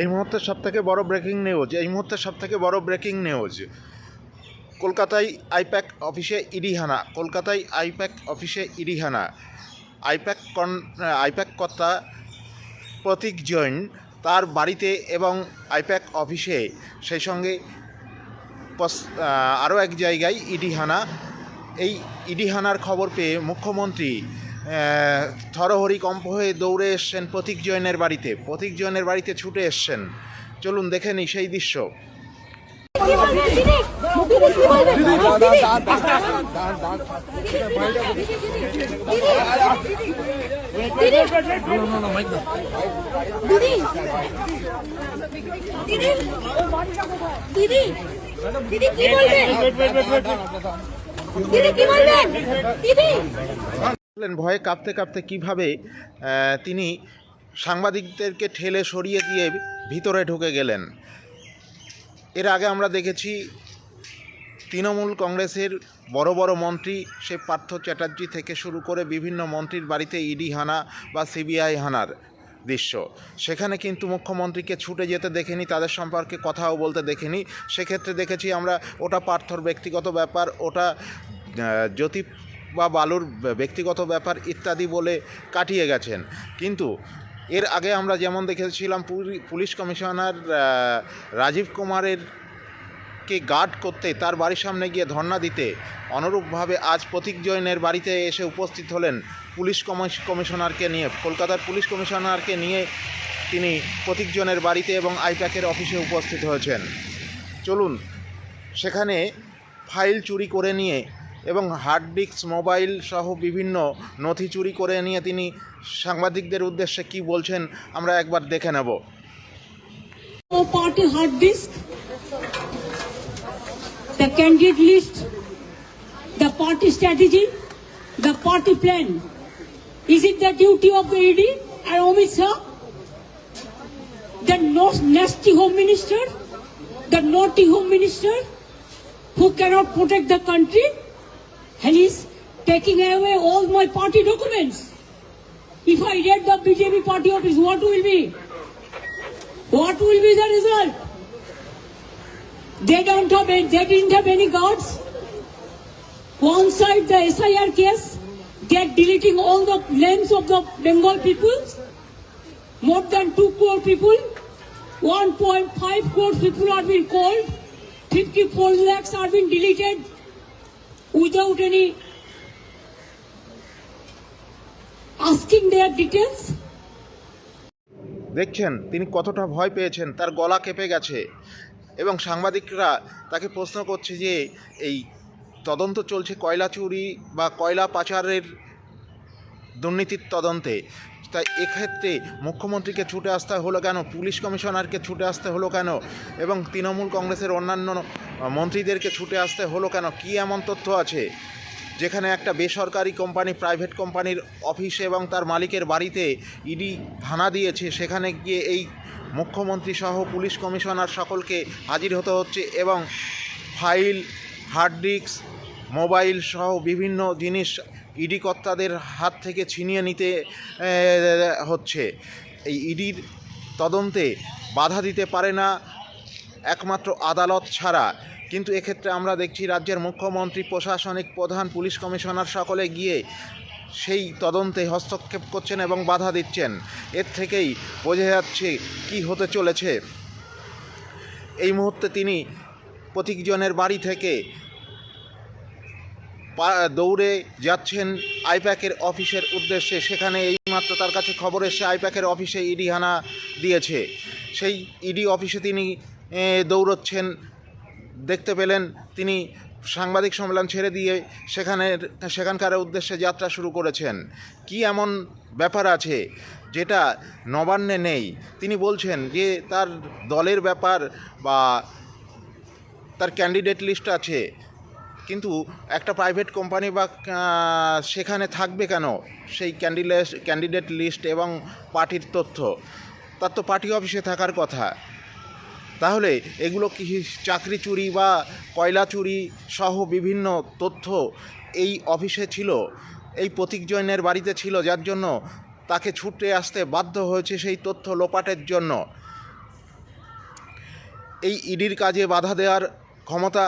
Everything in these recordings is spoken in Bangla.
এই মুহূর্তে সব থেকে বড় ব্রেকিং নিউজ এই মুহূর্তে সব থেকে বড় ব্রেকিং নিউজ কলকাতায় আইপ্যাক অফিসে ইডিহানা কলকাতায় আইপ্যাক অফিসে ইডিহানা আইপ্যাক কন, আইপ্যাক কর্তা প্রতীক জৈন তার বাড়িতে এবং আইপ্যাক অফিসে, সেই সঙ্গে আরও এক জায়গায় ইডিহানা এই ইডিহানার খবর পেয়ে মুখ্যমন্ত্রী থরহরি কম্প হয়ে দৌড়ে এসছেন প্রতীক জৈনের বাড়িতে প্রতীক জৈনের বাড়িতে ছুটে এসছেন চলুন দেখে নিই সেই দৃশ্য দিদি কি বলবেন দিদি কি বলবেন দিদি ভয়ে কাঁপতে কাঁপতে কীভাবে তিনি সাংবাদিকদেরকে ঠেলে সরিয়ে দিয়ে ভিতরে ঢুকে গেলেন? এর আগে আমরা দেখেছি, তৃণমূল কংগ্রেসের বড় বড় মন্ত্রী সে পার্থ চ্যাটার্জি থেকে শুরু করে বিভিন্ন মন্ত্রীর বাড়িতে ইডি হানা বা সিবিআই হানার দৃশ্য। সেখানে কিন্তু মুখ্যমন্ত্রীকে ছুটে যেতে দেখিনি, তাদের সম্পর্কে কথাও বলতে দেখিনি। সেক্ষেত্রে দেখেছি আমরা, ওটা পার্থর ব্যক্তিগত ব্যাপার, ওটা জ্যোতি বা বালুর ব্যক্তিগত ব্যাপার ইত্যাদি বলে কাটিয়ে গেছেন। কিন্তু এর আগে আমরা যেমন দেখেছিলাম পুলি- পুলিশ কমিশনার রাজীব কুমারের কে গার্ড করতে তার বাড়ির সামনে গিয়ে ধর্ণা দিতে অনুরূপভাবে আজ প্রতীক জৈনের বাড়িতে এসে উপস্থিত হলেন পুলিশ কমিশ- কমিশনারকে নিয়ে, কলকাতার পুলিশ কমিশনারকে নিয়ে তিনি প্রতীক জৈনের বাড়িতে এবং আইপ্যাকের অফিসে উপস্থিত হয়েছেন। চলুন, সেখানে ফাইল চুরি করে নিয়ে এবং হার্ড ডিস্ক মোবাইল সহ বিভিন্ন নথি চুরি করে নিয়ে তিনি সাংবাদিকদের উদ্দেশ্যে কি বলছেন আমরা একবার দেখে নেব party hard disk, the candidate list, the party strategy, the party plan. Is it the duty of the ED and Amit Shah? The nasty home minister, the naughty home minister who cannot protect the country and is taking away all my party documents. If I read the BJP party office, what will be? What will be the result? They don't have any, they didn't have any guards. One side the SIR case, they are deleting all the names of the Bengal people. More than 2 crore people. 1.5 crore people are being called. 54 lakhs are being deleted without any asking their details. দেখছেন, তিনি কতটা ভয় পেয়েছেন, তার গলা কেঁপে গেছে এবং সাংবাদিকরা তাকে প্রশ্ন করছে যে, এই তদন্ত চলছে কয়লা চুরি বা কয়লা পাচারের দুর্নীতির তদন্তে। তাই এক্ষেত্রে মুখ্যমন্ত্রীকে ছুটে আসতে হলো কেন? পুলিশ কমিশনারকে ছুটে আসতে হলো কেন? এবং তৃণমূল কংগ্রেসের অন্যান্য মন্ত্রীদেরকে ছুটে আসতে হলো কেন? কী এমন তথ্য আছে? যেখানে একটা বেসরকারি কোম্পানি, প্রাইভেট কোম্পানির অফিস এবং তার মালিকের বাড়িতে ইডি হানা দিয়েছে। সেখানে গিয়ে এই মুখ্যমন্ত্রী সহ পুলিশ কমিশনার সকলকে হাজির হতে হচ্ছে এবং ফাইল, হার্ড ডিস্ক, মোবাইল সহ বিভিন্ন জিনিস ইডি কর্তাদের হাত থেকে ছিনিয়ে নিতে হচ্ছে। এই ইডির তদন্তে বাধা দিতে পারে না, একমাত্র আদালত ছাড়া। কিন্তু এক্ষেত্রে আমরা দেখছি রাজ্যের মুখ্যমন্ত্রী, প্রশাসনিক প্রধান, পুলিশ কমিশনার সকলে গিয়ে সেই তদন্তে হস্তক্ষেপ করছেন এবং বাধা দিচ্ছেন। এর থেকেই বোঝা যাচ্ছে কি হতে চলেছে। এই মুহূর্তে তিনি প্রতীকজনের বাড়ি থেকে দৌড়ে যাচ্ছেন আইপ্যাকের অফিসের উদ্দেশ্যে। সেখানে এইমাত্র তার কাছে খবর এসে আইপ্যাকের অফিসে ইডি হানা দিয়েছে। সেই ইডি অফিসে তিনি দৌড়চ্ছেন। দেখতে পেলেন তিনি সাংবাদিক সম্মেলন ছেড়ে দিয়ে সেখানের সেখানকার উদ্দেশ্যে যাত্রা শুরু করেছেন। কি এমন ব্যাপার আছে যেটা নবান্নে নেই? তিনি বলছেন যে তার দলের ব্যাপার বা তার ক্যান্ডিডেট লিস্ট আছে। কিন্তু একটা প্রাইভেট কোম্পানি বা সেখানে থাকবে কেন? সেই ক্যান্ডিডেট ক্যান্ডিডেট লিস্ট এবং পার্টির তথ্য। তার তো পার্টি অফিসে থাকার কথা। তাহলে এগুলো কি চাকরি চুরি বা কয়লা চুরি সহ বিভিন্ন তথ্য এই অফিসে ছিল? এই প্রতীক জৈনের বাড়িতে ছিল, যার জন্য তাকে ছুটে আসতে বাধ্য হয়েছে সেই তথ্য লোপাটের জন্য। এই ইডির কাজে বাধা দেওয়ার ক্ষমতা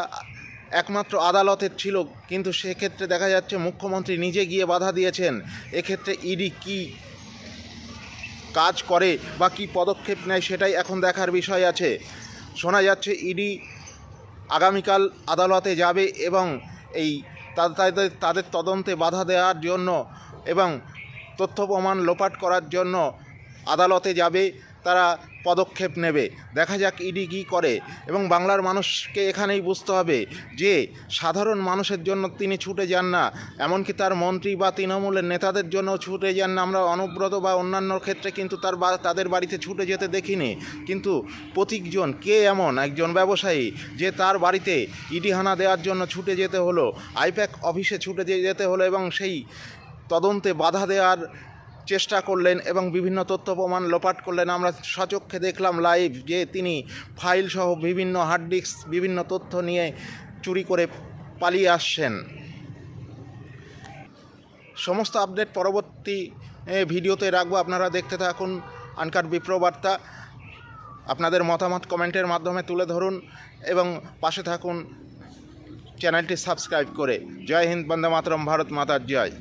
একমাত্র আদালতের ছিল, কিন্তু সেক্ষেত্রে দেখা যাচ্ছে মুখ্যমন্ত্রী নিজে গিয়ে বাধা দিয়েছেন। এক্ষেত্রে ইডি কি কাজ করে বা কি পদক্ষেপ নেয় সেটাই এখন দেখার বিষয় আছে। শোনা যাচ্ছে ইডি আগামীকাল আদালতে যাবে এবং এই তাদের তাদের তদন্তে বাধা দেওয়ার জন্য এবং তথ্য প্রমাণ লোপাট করার জন্য আদালতে যাবে। তারা পদক্ষেপ নেবে। দেখা যাক ইডি কী করে। এবং বাংলার মানুষকে এখানেই বুঝতে হবে যে, সাধারণ মানুষের জন্য তিনি ছুটে যান না। এমনকি তার মন্ত্রী বা তৃণমূলের নেতাদের জন্য ছুটে যান না। আমরা অনুব্রত বা অন্যান্য ক্ষেত্রে কিন্তু তার তাদের বাড়িতে ছুটে যেতে দেখিনি। কিন্তু প্রতীকজন কে এমন? একজন ব্যবসায়ী যে তার বাড়িতে ইডি হানা দেওয়ার জন্য ছুটে যেতে হলো, আইপ্যাক অফিসে ছুটে যেতে হলো এবং সেই তদন্তে বাধা দেওয়ার চেষ্টা করলেন এবং বিভিন্ন তথ্য প্রমাণ লোপাট করলেন। আমরা সচক্ষে দেখলাম লাইভ যে তিনি ফাইল সহ বিভিন্ন হার্ড ডিস্ক বিভিন্ন তথ্য নিয়ে চুরি করে পালিয়ে আসছেন। সমস্ত আপডেট পরবর্তী ভিডিওতে রাখব। আপনারা দেখতে থাকুন আনকাট বিপ্রবার্তা। আপনাদের মতামত কমেন্টের মাধ্যমে তুলে ধরুন এবং পাশে থাকুন। চ্যানেলটি সাবস্ক্রাইব করে। জয় হিন্দ, বন্দে মাতরম, ভারত মাতার জয়।